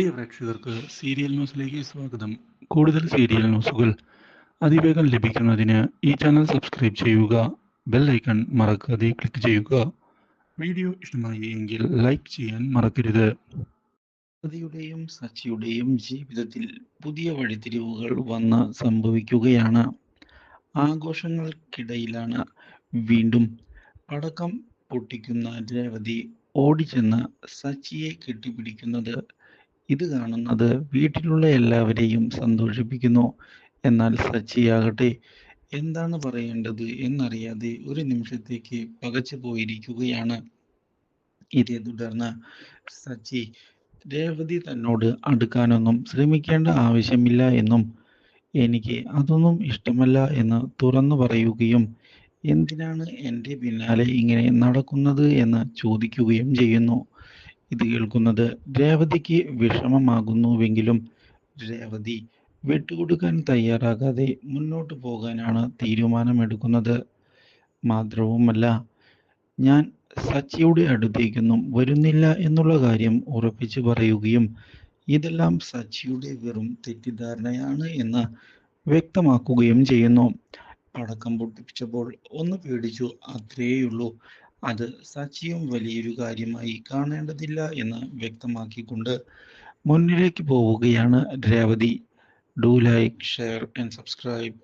പ്രിയ പ്രേക്ഷകർക്ക് സീരിയൽ ന്യൂസിലേക്ക് സ്വാഗതം. കൂടുതൽ സീരിയൽ ന്യൂസുകൾ അതിവേഗം ലഭിക്കുന്നതിന് ഈ ചാനൽ സബ്സ്ക്രൈബ് ചെയ്യുക ബെൽ ഐക്കൺ മറക്കാതെ ക്ലിക്ക് ചെയ്യുക. വീഡിയോ ഇഷ്ടമായി എങ്കിൽ ലൈക്ക് ചെയ്യാൻ മറക്കരുത്. യുടെയും സച്ചിയുടെയും ജീവിതത്തിൽ പുതിയ വഴിത്തിരിവുകൾ വന്ന് സംഭവിക്കുകയാണ്. ആഘോഷങ്ങൾക്കിടയിലാണ് വീണ്ടും പടക്കം പൊട്ടിക്കുന്ന രേവതി ഓടിച്ചെന്ന് സച്ചിയെ കെട്ടിപ്പിടിക്കുന്നത് ഇത് കാണുന്നത് വീട്ടിലുള്ള എല്ലാവരെയും സന്തോഷിപ്പിക്കുന്നു. എന്നാൽ സച്ചിയാകട്ടെ എന്താണ് പറയേണ്ടത് എന്നറിയാതെ ഒരു നിമിഷത്തേക്ക് പകച്ചു പോയിരിക്കുകയാണ്. ഇതേ തുടർന്ന് സച്ചി രേവതി തന്നോട് അടുക്കാനൊന്നും ശ്രമിക്കേണ്ട ആവശ്യമില്ല എന്നും എനിക്ക് അതൊന്നും ഇഷ്ടമല്ല എന്ന് തുറന്നു പറയുകയും എന്തിനാണ് എന്റെ പിന്നാലെ ഇങ്ങനെ നടക്കുന്നത് എന്ന് ചോദിക്കുകയും ചെയ്യുന്നു. ഇത് കേൾക്കുന്നത് രേവതിക്ക് വിഷമമാകുന്നുവെങ്കിലും രേവതി വിട്ടുകൊടുക്കാൻ തയ്യാറാകാതെ മുന്നോട്ട് പോകാനാണ് തീരുമാനമെടുക്കുന്നത്. മാത്രവുമല്ല ഞാൻ സച്ചിയുടെ അടുത്തേക്കൊന്നും വരുന്നില്ല എന്നുള്ള കാര്യം ഉറപ്പിച്ചു പറയുകയും ഇതെല്ലാം സച്ചിയുടെ വെറും തെറ്റിദ്ധാരണയാണ് എന്ന് വ്യക്തമാക്കുകയും ചെയ്യുന്നു. പടക്കം പൊട്ടിപ്പിച്ചപ്പോൾ ഒന്ന് പേടിച്ചു അത്രയേയുള്ളൂ. അത് സച്ചിയും വലിയൊരു കാര്യമായി കാണേണ്ടതില്ല എന്ന് വ്യക്തമാക്കിക്കൊണ്ട് മുന്നിലേക്ക് പോവുകയാണ് Revathi do like share and subscribe